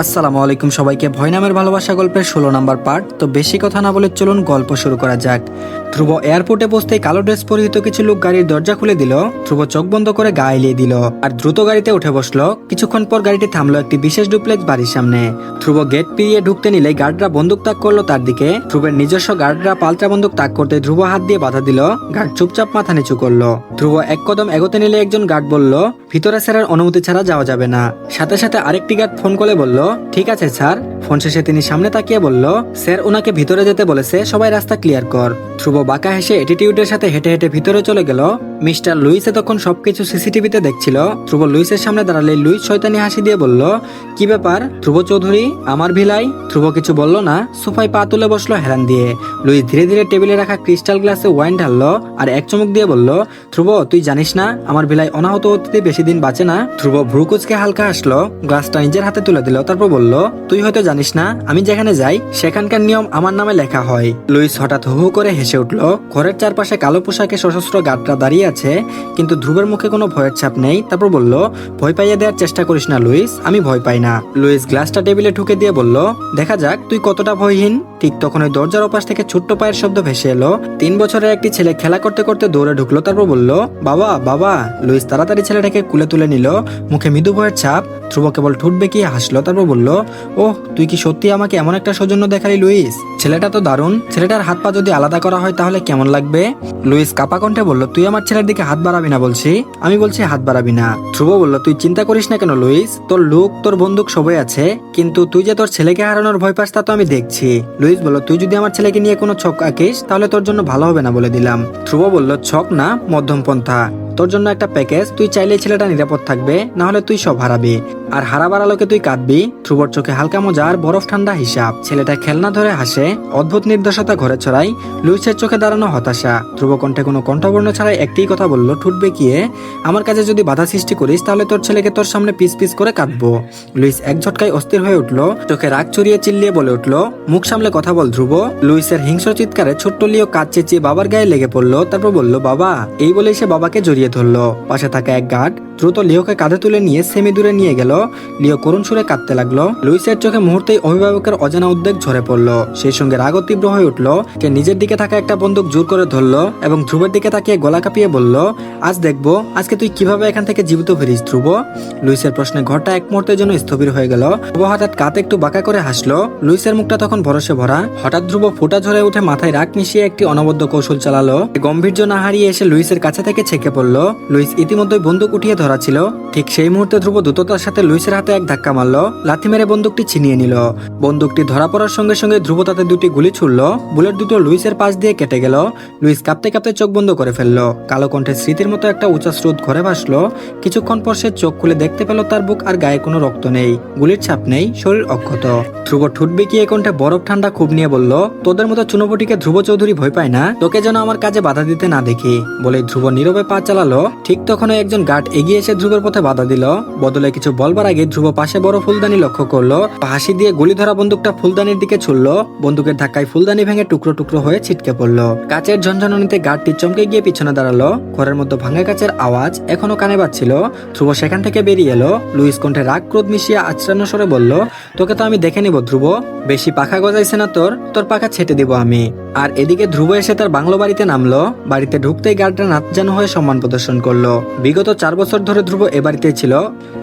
আসসালামু আলাইকুম সবাইকে। ভয় নামের ভালোবাসা গল্পের ষোলো নাম্বার পার্ট। তো বেশি কথা না বলে চলুন গল্প শুরু করা যাক। ধ্রুব এয়ারপোর্টে বসতেই কালো ড্রেস পরিহিত কিছু লোক গাড়ির দরজা খুলে দিল। ধ্রুব চোখ বন্ধ করে গা এলিয়ে দিল আর দ্রুত গাড়িতে উঠে বসল। কিছুক্ষণ পর গাড়িটি থামলো একটি বিশেষ ডুপ্লেক্স বাড়ির সামনে। ধ্রুব গেট পেরিয়ে ঢুকতে নিলে গার্ডরা বন্দুক তাক করল তার দিকে। ধ্রুবের নিজস্ব গার্ডরা পাল্টা বন্দুক তাক করতে ধ্রুব হাত দিয়ে বাধা দিল। গার্ড চুপচাপ মাথা নিচু করল। ধ্রুব এক কদম এগোতে নিলে একজন গার্ড বলল, ভিতরে স্যারের অনুমতি ছাড়া যাওয়া যাবে না। সাথে সাথে আরেকটি গার্ড ফোন করে বলল ঠিক আছে স্যার। ফোন শেষে তিনি সামনে তাকিয়ে বলল, স্যার ওনাকে ভিতরে যেতে বলেছে, সবাই রাস্তা ক্লিয়ার কর। ধ্রুব বাঁকা হেসে অ্যাটিটিউডের সাথে হেঁটে হেঁটে ভিতরে চলে গেল। মিস্টার লুইসে তখন সবকিছু সিসিটিভিতে দেখছিল। ধ্রুব লুইসের সামনে দাঁড়ালে লুইস শয়তানি হাসি দিয়ে বলল, কি ব্যাপার? ধ্রুব চৌধুরী, আমার ভিলাই? ধ্রুব কিছু বলল না। সোফায় পা তুলে বসল হেরান দিয়ে। লুইস ধীরে ধীরে টেবিলে রাখা ক্রিস্টাল গ্লাসে ওয়াইন ঢাললো আর এক চমক দিয়ে বলল, ধ্রুব, তুই জানিস না, আমার ভিলাই অনাহত অতিথি বেশি দিন বাঁচে না? ধ্রুব ভ্রুকুচকে হালকা আসলো গ্লাসটা নিজের হাতে তুলে দিল, তারপর বলল, তুই হয়তো জানিস না? আমি যেখানে যাই, সেখানকার নিয়ম আমার নামে লেখা হয়। লুইস হঠাৎ হু করে হেসে উঠল, ঘরের চারপাশে কালো পোশাকে সশস্ত্র গার্ডরা দাঁড়িয়ে আছে, কিন্তু ধ্রুবের মুখে কোনো ভয়ের ছাপ নেই। তারপর বলল, ভয় পাইয়ে দেওয়ার চেষ্টা করিস না, লুইস, আমি ভয় পাই না। লুইস গ্লাসটা টেবিলে ঠুকে দিয়ে বলল, দেখা যাক, তুই কতটা ভয়হীন? ঠিক তখন ওই দরজার ওপাশ থেকে ছোট্ট পায়ের শব্দ ভেসে এলো। তিন বছরের একটি ছেলে খেলা করতে করতে দৌড়ে ঢুকলো, তারপর বলল, বাবা বাবা। লুইস তাড়াতাড়ি ছেলেটাকে কুলে তুলে নিল, মুখে মৃদু ভয়ের ছাপ, ধ্রুব কেবল ঠুট বেঁকিয়ে হাসলো, তারপর বলল, ওহ, তুই কি সত্যি আমাকে এমন একটা সৌজন্য দেখালি, লুইস? ছেলেটা তো দারুণ। ছেলেটার হাত পা যদি আলাদা করা হয়, তাহলে কেমন লাগবে? লুইস কাপা কণ্ঠে বলল, তুই আমার ছেলের দিকে হাত বাড়াবি না বলছি? আমি বলছি, হাত বাড়াবি না। ধ্রুব বলল, তুই চিন্তা করিস না কেন, লুইস? তোর লুক, তোর বন্দুক সবই আছে, কিন্তু তুই যে তোর ছেলেকে হারানোর ভয় পাস, তা তো আমি দেখছি। লুইস বলল, তুই যদি আমার ছেলেকে নিয়ে কোনো ছক আঁকিস, তাহলে তোর জন্য ভালো হবে না বলে দিলাম। ধ্রুব বলল, ছক না, মধ্যম পন্থা। তোর জন্য একটা প্যাকেজ, তুই চাইলে ছেলেটা নিরাপদ থাকবে, না হলে তুই সব হারাবি। আর হারাবার আলোকে তুই কাঁদবি। ধ্রুবর চোখে হালকা মজার বরফ ঠান্ডা হিসাব। ছেলেটা খেলনা ধরে হাসে, অদ্ভুত নির্দশতা ঘরে ছড়াই লুইসের চোখে দাঁড়ানো হতাশা। ধ্রুব কণ্ঠে কোনো কণ্ঠবর্ণ ছাড়াই একটি কথা বলল ঠুট বেঁকিয়ে আমার কাছে যদি বাধা সৃষ্টি করিস, তাহলে তোর ছেলেকে তোর সামনে পিস পিস করে কাঁদবো। লুইস এক ঝটকায় অস্থির হয়ে উঠল, চোখে রাগ চড়িয়ে চিল্লিয়ে বলে উঠল, মুখ সামলে কথা বল ধ্রুব। লুইসের হিংস্র চিৎকারে ছোট্ট লিও কাজ চেঁচিয়ে বাবার গায়ে লেগে পড়ল, তারপর বলল, বাবা, এই বলেই সে বাবাকে জড়িয়ে ধরলো। পাশে থাকা এক গার্ড দ্রুত লিওকে কাঁধে তুলে নিয়ে সেমি দূরে নিয়ে গেল। লিও করুণ সুরে কাঁদতে লাগল। লুইসের চোখে মুহূর্তেই অভিভাবকের অজানা উদ্বেগ ঝরে পড়ল। সেই সঙ্গে রাগ তীব্র হয়ে উঠল। কে নিজের দিকে থাকা একটা বন্দুক জোর করে ধরলো এবং ধ্রুবের দিকে তাকিয়ে গলা কাঁপিয়ে বলল, আজ দেখব, আজকে তুই কীভাবে এখান থেকে জীবিত ফিরিস, ধ্রুব? লুইসের প্রশ্নে ঘরটা এক মুহূর্তের জন্য স্থবির হয়ে গেল। ধ্রুব হঠাৎ কাত একটু বাঁকা করে হাসলো। লুইসের মুখটা তখন ভরসে ভরা। হঠাৎ ধ্রুব ফুটা ঝরে উঠে মাথায় রাগ মিশিয়ে একটি অনবদ্য কৌশল চালালো। গম্ভীর্য না হারিয়ে এসে লুইসের কাছে থেকে ছেকে পড়ল। লুইস ইতিমধ্যে বন্দুক উঠিয়ে ধরা ছিল ঠিক সেই মুহূর্তে ধ্রুব দ্রুততার সাথে লুইসের হাতে এক ধাক্কা মারলো। লাথি মেরে বন্দুকটি ছিনিয়ে নিল। বন্দুকটি ধরা পড়ার সঙ্গে সঙ্গে ধ্রুব তাতে দুটি গুলি ছুড়লো। বুলেট দুটো লুইসের পাশ দিয়ে কেটে গেল। লুইস কাঁপতে কাঁপতে চোখ বন্ধ করে ফেলল। কালো কণ্ঠে স্মৃতির মতো একটা উঁচা স্রোত ঘরে ভাসলো। কিছুক্ষণ পর সে চোখ খুলে দেখতে পেল তার বুক আর গায়ে কোনো রক্ত নেই। গুলির ছাপ নেই, শরীর অক্ষত। ধ্রুব ঠুট বিকিয়ে কণ্ঠে বরফ ঠান্ডা খুব নিয়ে বলল, তোদের মতো চুনোপটিকে ধ্রুব চৌধুরী ভয় পায় না? তোকে যেন আমার কাজে বাধা দিতে না দেখি। বলে ধ্রুব নীরবে পা চালালো ঠিক তখন একজন গার্ড এগিয়ে এসে ধ্রুবের পথে বাধা দিল। বদলে কিছু বলবার আগে ধ্রুব পাশে বড় ফুলদানি লক্ষ্য করল। হাসি দিয়ে গুলি ধরা বন্দুকটা ফুলদানির দিকে ছুড়লো। বন্দুকের ধাক্কায় ফুলদানি ভেঙে টুকরো টুকরো হয়ে ছিটকে পড়ল। কাচের ঝনঝননিতে গার্ডটি চমকে গিয়ে পিছনে দাঁড়াল। ঘরের মধ্যে ভাঙা কাচের আওয়াজ এখনও কানে বাজছিল। ধ্রুব সেখান থেকে বেরিয়ে এলো। লুইস কণ্ঠে রাগ ক্রোধ মিশিয়ে আচরানো স্বরে বলল, তোকে তো আমি দেখে নিব ধ্রুব। বেশি পাখা গজাইছে না তোর? তোর পাখা ছেটে দিব আমি। আর এদিকে ধ্রুব এসে তার বাংলো বাড়িতে নামলো। বাড়িতে ঢুকতেই গার্ডরা নাচ যেন হয়ে সম্মান প্রদর্শন করল। বিগত চার বছর ধরে ধ্রুব এ বাড়িতে ছিল।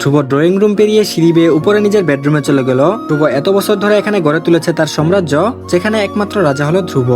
ধ্রুব ড্রয়িং রুম পেরিয়ে সিঁড়ি বেয়ে উপরে নিজের বেডরুমে চলে গেল। ধ্রুব এত বছর ধরে এখানে গড়ে তুলেছে তার সাম্রাজ্য, যেখানে একমাত্র রাজা হলো ধ্রুব।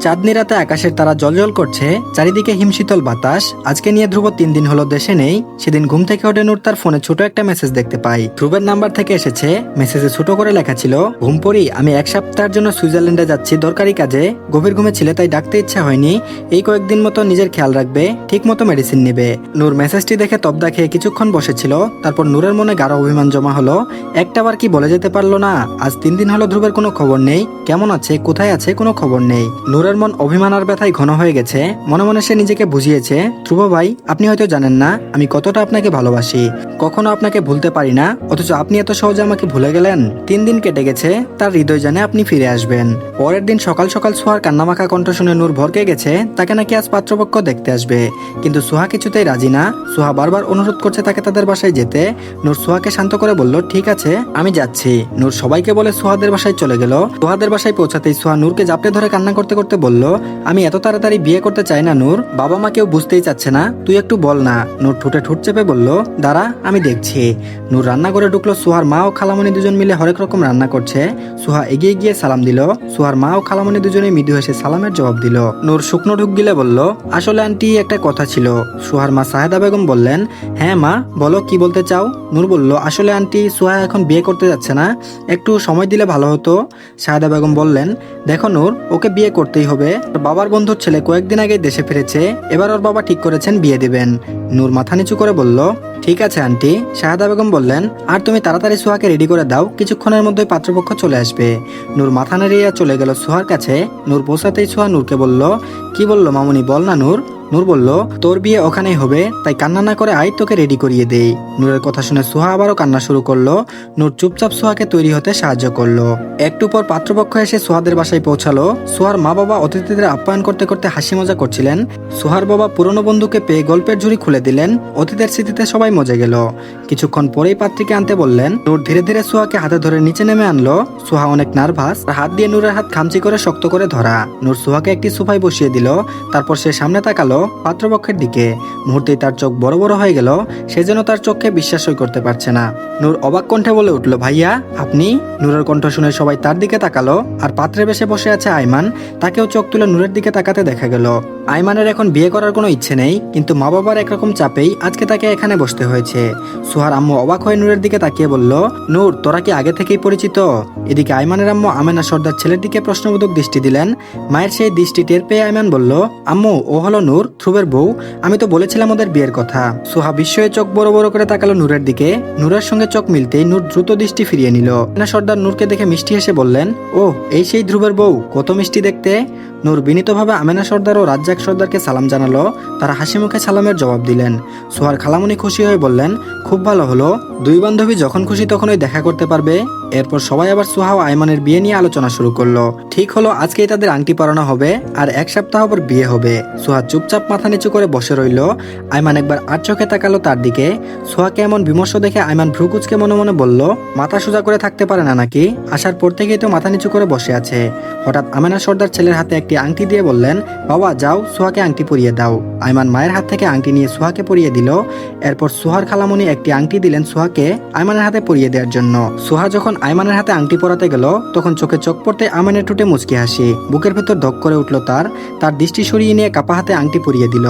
চাঁদনি রাতে আকাশের তারা জলজল করছে, চারিদিকে হিমশীতল বাতাস। আজকে নিয়ে ধ্রুব তিন দিন হলো দেশে নেই। সেদিন ঘুম থেকে ওঠে নূর তার ফোনে ছোট একটা মেসেজ দেখতে পাই। ধ্রুবের নাম্বার থেকে এসেছে। মেসেজে ছোট করে লেখা ছিল, ঘুম পড়ি, আমি এক সপ্তাহের জন্য সুইজারল্যান্ডে যাচ্ছি, দরকারি কাজে। গভীর ঘুমে ছিলে, তাই ডাকতে ইচ্ছা হয়নি। এই কয়েকদিন মতো নিজের খেয়াল রাখবে ঠিক মতো মেডিসিন নেবে। নূর মেসেজটি দেখে তবদা খেয়ে কিছুক্ষণ বসেছিল। তারপর নূরের মনে গাঢ় অভিমান জমা হলো। একটাবার কি বলে যেতে পারল না? আজ তিন দিন হলো ধ্রুবের কোনো খবর নেই। কেমন আছে? কোথায় আছে? কোনো খবর নেই। নূরের নূরের মন অভিমান আর ব্যথায় ঘন হয়ে গেছে। মনে মনে সে নিজেকে বুঝিয়েছে, ধ্রুব ভাই, আপনি হয়তো জানেন না, আমি কতটা আপনাকে ভালোবাসি। কখনো আপনাকে ভুলতে পারি না, অথচ আপনি এত সহজে আমাকে ভুলে গেলেন। তিন দিন কেটে গেছে, তার হৃদয় জানে আপনি ফিরে আসবেন। পরের দিন সকাল সকাল সোহার কান্নামাখা কণ্ঠ শুনে নূর ভরকে গেছে, তাকে নাকি আজ পাত্রপক্ষ দেখতে আসবে। কিন্তু সোহা কিছুতেই রাজি না। সোহা বারবার অনুরোধ করছে তাকে তাদের বাসায় যেতে। নূর সোহাকে শান্ত করে বলল, ঠিক আছে, আমি যাচ্ছি। নূর সবাইকে বলে সোহাদের বাসায় চলে গেল। সোহাদের বাসায় পৌঁছাতেই সোহা নূরকে জাপটে ধরে কান্না করতে করতে বলল, আমি এত তাড়াতাড়ি বিয়ে করতে চাই না, নূর। বাবা মা কেউ বুঝতেই চাচ্ছে না। তুই একটু বল না। নূর ঠুটে ঠুট চেপে বলল, দাঁড়া, আমি দেখছি। নূর রান্না করে ঢুকলো, সুহার মা ও খালামণি দুজন মিলে হরেক রকম রান্না করছে। সুহা এগিয়ে গিয়ে সালাম দিল। সুহার মা ও খালামণি দুজনে মৃদু হেসে সালামের জবাব দিল। নূর শুকনো ঢুক গিলে বলল, আসলে আন্টি, একটা কথা ছিল। সুহার মা সাহেদা বেগম বললেন হ্যাঁ মা, বলো, কি বলতে চাও? নূর বলল, আসলে আন্টি, সুহা এখন বিয়ে করতে যাচ্ছে না। একটু সময় দিলে ভালো হতো। সাহেদা বেগম বললেন, দেখো নূর, ওকে বিয়ে করতেই হবে। বাবার বন্ধুর ছেলে কয়েকদিন আগে দেশে ফিরেছে। এবার ওর বাবা ঠিক করেছেন বিয়ে দেবেন। নূর মাথা নিচু করে বলল, ঠিক আছে, আন্টি। শাহাদা বেগম বললেন, আর তুমি তাড়াতাড়ি সুহাকে রেডি করে দাও, কিছুক্ষণের মধ্যে পাত্রপক্ষ চলে আসবে। নূর মাথা নাড়িয়ে চলে গেল সুহার কাছে। নূর পৌঁছাতেই সুহা নূরকে বলল, কি বলল মামুনি, বল না নূর। নূর বলল, তোর বিয়ে ওখানেই হবে, তাই কান্না না করে আয়, তোকে রেডি করিয়ে দেই। নূরের কথা শুনে সোহা আবারও কান্না শুরু করল। নূর চুপচাপ সোহাকে তৈরি হতে সাহায্য করল। একটু পর পাত্রপক্ষ এসে সোহাদের বাসায় পৌঁছালো। সোহার মা বাবা অতিথিদের আপ্যায়ন করতে করতে হাসি মজা করছিলেন। সোহার বাবা পুরনো বন্ধুকে পেয়ে গল্পের ঝুড়ি খুলে দিলেন। অতিথিদের স্মৃতিতে সবাই মজে গেল। কিছুক্ষণ পরেই পাত্রীকে আনতে বললেন, নূর ধীরে ধীরে সোহাকে হাতে ধরে নিচে নেমে আনলো। সোহা অনেক নার্ভাস হাত দিয়ে নূরের হাত খামচি করে শক্ত করে ধরা। নূর সোহাকে একটি সোফায় বসিয়ে দিল। তারপর সে সামনে তাকালো। পাত্রপক্ষের দিকে। মুহূর্তেই তার চোখ বড় বড় হয়ে গেল, সে যেন তার চোখকে বিশ্বাসই করতে পারছে না। নূর অবাক কণ্ঠে বলে উঠল, ভাইয়া, আপনি? নূরের কণ্ঠ শুনে সবাই তার দিকে তাকালো, আর পাত্রে বেশে বসে আছে আইমান তাকেও চোখ তুলে নূরের দিকে তাকাতে দেখা গেল। আইমানের এখন বিয়ে করার কোনো ইচ্ছে নেই, কিন্তু মা বাবার একরকম চাপেই আজকে তাকে এখানে বসতে হয়েছে। সোহার আম্মু অবাক হয়ে নূরের দিকে তাকিয়ে বলল, নূর, তোরা কি আগে থেকেই পরিচিত? এদিকে আইমানের আম্মু আমেনা সর্দার ছেলের দিকে প্রশ্নবোধক দৃষ্টি দিলেন। মায়ের সেই দৃষ্টি টের পেয়ে আইমান বলল, আম্মু, ও হলো নূর, ধ্রুবের বউ, আমি তো বলেছিলাম ওদের বিয়ের কথা। সোহা বিস্ময়ে চোখ বড় বড় করে তাকালো নূরের দিকে। নূরের সঙ্গে চোখ মিলতেই নূর দ্রুত দৃষ্টি ফিরিয়ে নিল। আমেনা সর্দার নূরকে দেখে মিষ্টি হেসে বললেন ও এই সেই ধ্রুবের বউ, কত মিষ্টি দেখতে? নূর বিনীতভাবে আমেনা সর্দার ও রাজ্জাক সর্দারকে সালাম জানালো। তারা হাসি মুখে সালামের জবাব দিলেন। সোহার খালামুনি খুশি হয়ে বললেন, খুব ভালো হলো। দুই বান্ধবী যখন খুশি তখনই দেখা করতে পারবে। এরপর সবাই আবার সুহা ও আইমানের বিয়ে নিয়ে আলোচনা শুরু করল। ঠিক হলো, আজকেই তাদের আংটি পরানো হবে আর এক সপ্তাহ পর বিয়ে হবে। সুহা চুপচাপ মাথা নিচু করে বসে রইল। আইমান একবার আর চোখে তাকালো তার দিকে। সোহাকে এমন বিমর্ষ দেখে আইমান ভ্রুকুচকে মনে মনে বলল, মাথা সোজা করে থাকতে পারে না নাকি? আসার পর থেকেই তো মাথা নিচু করে বসে আছে। হঠাৎ আমেনা সর্দার ছেলের হাতে একটি আংটি দিয়ে বললেন, বাবা, যাও, সোহাকে আংটি পরিয়ে দাও। আইমান মায়ের হাত থেকে আংটি নিয়ে সোহাকে পরিয়ে দিল। এরপর সোহার খালামণি একটি আংটি দিলেন সোহাকে আইমানের হাতে পরিয়ে দেওয়ার জন্য। সোহা যখন আইমানের হাতে আংটি পরাতে গেল, তখন চোখে চোখ পড়তে আইমানের ঠোঁটে মুচকি হাসি। বুকের ভেতর ধক করে উঠল তার তার দৃষ্টি সরিয়ে নিয়ে কাপা হাতে আংটি পরিয়ে দিল।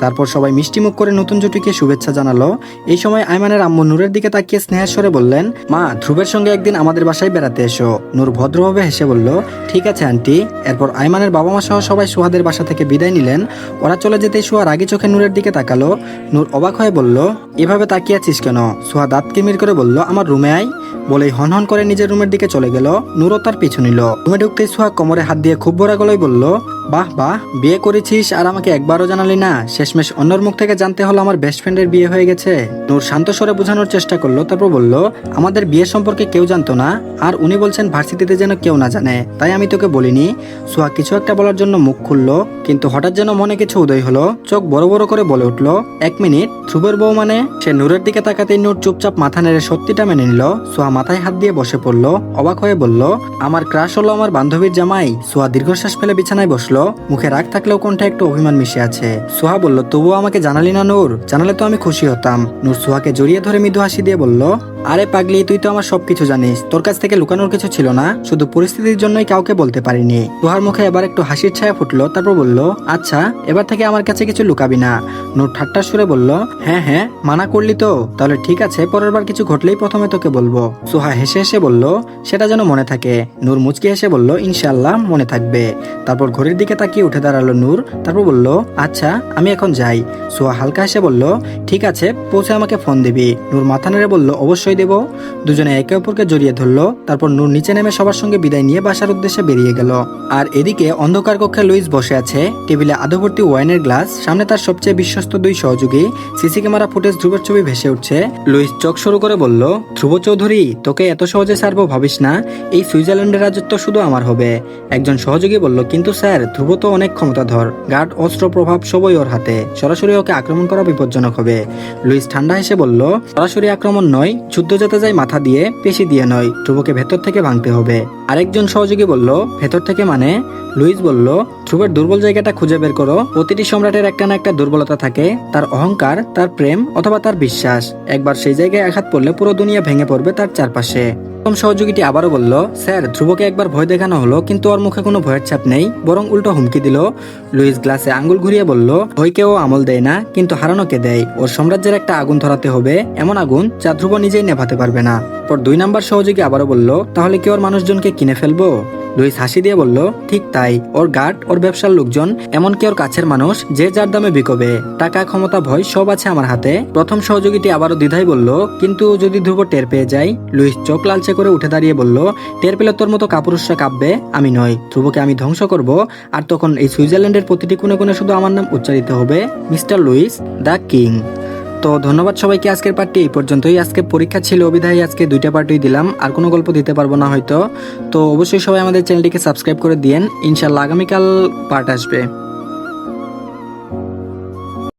তারপর সবাই মিষ্টি মুখ করে নতুন জুটিকে শুভেচ্ছা জানালো। এই সময় আইমানের আম্মু নূরের দিকে তাকিয়ে স্নেহের স্বরে বললেন, মা, ধ্রুবের সঙ্গে একদিন আমাদের বাসায় বেড়াতে এসো। নূর ভদ্রভাবে হেসে বলল, ঠিক আছে, আন্টি। এরপর আইমানের বাবা মা সহ সবাই সোহাদের বাসা থেকে বিদায় নিলেন। ওরা চলে যেতেই সোহা রাগি চোখে নূরের দিকে তাকালো। নূর অবাক হয়ে বলল, এভাবে তাকিয়ে আছিস কেন? সোহা দাঁত কিমির করে বলল, আমার রুমে আয়। বলেই হন হন করে নিজের রুমের দিকে চলে গেল। নূরও তার পিছু নিল। রুমে ঢুকতেই সোহা কোমরে হাত দিয়ে খুব বড় গলায় বলল, বাহ বাহ, বিয়ে করেছিস আর আমাকে একবারও জানালি না শেষমেশ অন্যর মুখ থেকে জানতে হলো আমার বেস্ট ফ্রেন্ডের বিয়ে হয়ে গেছে। নূর শান্ত স্বরে বোঝানোর চেষ্টা করল, তারপর বলল, আমাদের বিয়ে সম্পর্কে কেউ জানতো না, আর উনি বলছেন ভার্সিটিতে যেন কেউ না জানে, তাই আমি তোকে বলিনি। সোহা কিছু একটা বলার জন্য মুখ খুললো, কিন্তু হঠাৎ যেন মনে কিছু উদয় হলো, চোখ বড় বড় করে বলে উঠল, এক মিনিট, ধ্রুবের বউ মানে? সে নূরের দিকে তাকাতেই নূর চুপচাপ মাথা নেড়ে সত্যিটা মেনে নিল সোহা মাথায় হাত দিয়ে বসে পড়ল, অবাক হয়ে বলল, আমার ক্রাশ হলো আমার বান্ধবীর জামাই। সোহা দীর্ঘশ্বাস ফেলে বিছানায় বসল, মুখে রাগ থাকলেও কণ্ঠে একটু অভিমান মিশে আছে। সোহা বলল তবুও আমাকে জানালি না নূর? জানালে তো আমি খুশি হতাম। নূর সোহাকে জড়িয়ে ধরে মৃদু হাসি দিয়ে বলল আরে পাগলি, তুই তো আমার সবকিছু জানিস। তোর কাছ থেকে লুকানোর কিছু ছিল না? শুধু পরিস্থিতির জন্যই কাউকে বলতে পারিনি। তোহার মুখে এবার একটু হাসির ছায়া ফুটলো, তারপর বলল আচ্ছা এবার থেকে আমার কাছে কিছু লুকাবি না। নূর ঠাট্টা সুরে বলল হ্যাঁ হ্যাঁ মানা করলি তো। তাহলে ঠিক আছে, পরের বার কিছু ঘটলেই প্রথমে তোকে বলব। সোহা হেসে হেসে বলল, সেটা যেন মনে থাকে। নূর মুচকি হেসে বলল ইনশাল্লাহ মনে থাকবে। তারপর ঘড়ির দিকে তাকিয়ে উঠে দাঁড়াল নূর, তারপর বলল আচ্ছা আমি এখন যাই। সোহা হালকা হেসে বলল, ঠিক আছে, পৌঁছে আমাকে ফোন দিবি। নূর মাথা নেড়ে বলল, অবশ্যই পরিচয় দেব। দুজনে একে অপরকে জড়িয়ে ধরলো, তারপর নূর নিচে নেমে সবার সঙ্গে বিদায় নিয়ে বাসার উদ্দেশ্যে বেরিয়ে গেল। আর এদিকে অন্ধকার কক্ষে লুইস বসে আছে। টেবিলে আধভর্তি ওয়াইনের গ্লাস, সামনে তার সবচেয়ে বিশ্বস্ত দুই সহযোগী। সিসি ক্যামেরা ফুটেজ ধ্রুবের ছবি ভেসে উঠছে। লুইস চোখ শুরু করে বলল, ধ্রুব চৌধুরী, তোকে এত সহজে ছাড়বো ভাবিস না। এই সুইজারল্যান্ডের রাজত্ব শুধু আমার হবে। একজন সহযোগী বলল, কিন্তু স্যার, ধ্রুব তো অনেক ক্ষমতাধর। গার্ড অস্ত্র প্রভাব সবই ওর হাতে। সরাসরি ওকে আক্রমণ করা বিপজ্জনক হবে। লুইস ঠান্ডা হেসে বলল, সরাসরি আক্রমণ নয় যুদ্ধ যেতে যায় মাথা দিয়ে, পেশি দিয়ে নয়, ধ্রুবকে ভেতর থেকে ভাঙতে হবে। আরেকজন সহযোগী বলল, ভেতর থেকে মানে? লুইস বলল, ধ্রুবের দুর্বল জায়গাটা খুঁজে বের করো। প্রতিটি সম্রাটের একটা না একটা দুর্বলতা থাকে। তার অহংকার, তার প্রেম অথবা তার বিশ্বাস। একবার সেই জায়গায় আঘাত পড়লে পুরো দুনিয়া ভেঙে পড়বে তার চারপাশে। প্রথম সহযোগীটি আবারও বলল, স্যার, ধ্রুবকে একবার ভয় দেখানো হলো, কিন্তু ওর মুখে কোনো ভয়ের ছাপ নেই, বরং উল্টো হুমকি দিল। লুইস গ্লাসে আঙ্গুল ঘুরিয়ে বলল ভয়কে ও আমল দেয় না, কিন্তু হারানোকে দেয়? ওর সাম্রাজ্যের একটা আগুন ধরাতে হবে, এমন আগুন যা ধ্রুব নিজেই নেভাতে পারবে না। পর দুই নাম্বার সহযোগী আবারও বলল, তাহলে কি ওর মানুষজনকে কিনে ফেলব? লুইস হাসি দিয়ে বলল, ঠিক তাই, ওর গার্ড, ওর ব্যবসার লোকজন, এমনকি ওর কাছের মানুষ, যে যার দামে বিকবে, টাকা, ক্ষমতা, ভয়, সব আছে আমার হাতে। প্রথম সহযোগীটি আবারও দ্বিধাই বলল, কিন্তু যদি ধ্রুব টের পেয়ে যায়? লুইস চোখ লালচে করে উঠে দাঁড়িয়ে বলল, টের পেলে তোর মতো কাপুরুষরা কাঁপবে? আমি নয় ধ্রুবকে আমি ধ্বংস করব, আর তখন এই সুইজারল্যান্ডের প্রতিটি কোণে কোণে শুধু আমার নাম উচ্চারিত হবে, মিস্টার লুইস দ্য কিং। তো ধন্যবাদ সবাইকে আজকের পার্টি এই পর্যন্তই। আজকে পরীক্ষা ছিল অবিধায় আজকে দুইটা পার্টি দিলাম। আর কোনো গল্প দিতে পারব না হয়তো। তো অবশ্যই সবাই আমাদের চ্যানেলটিকে সাবস্ক্রাইব করে দিয়েন। ইনশাল্লাহ আগামীকাল পার্ট আসবে।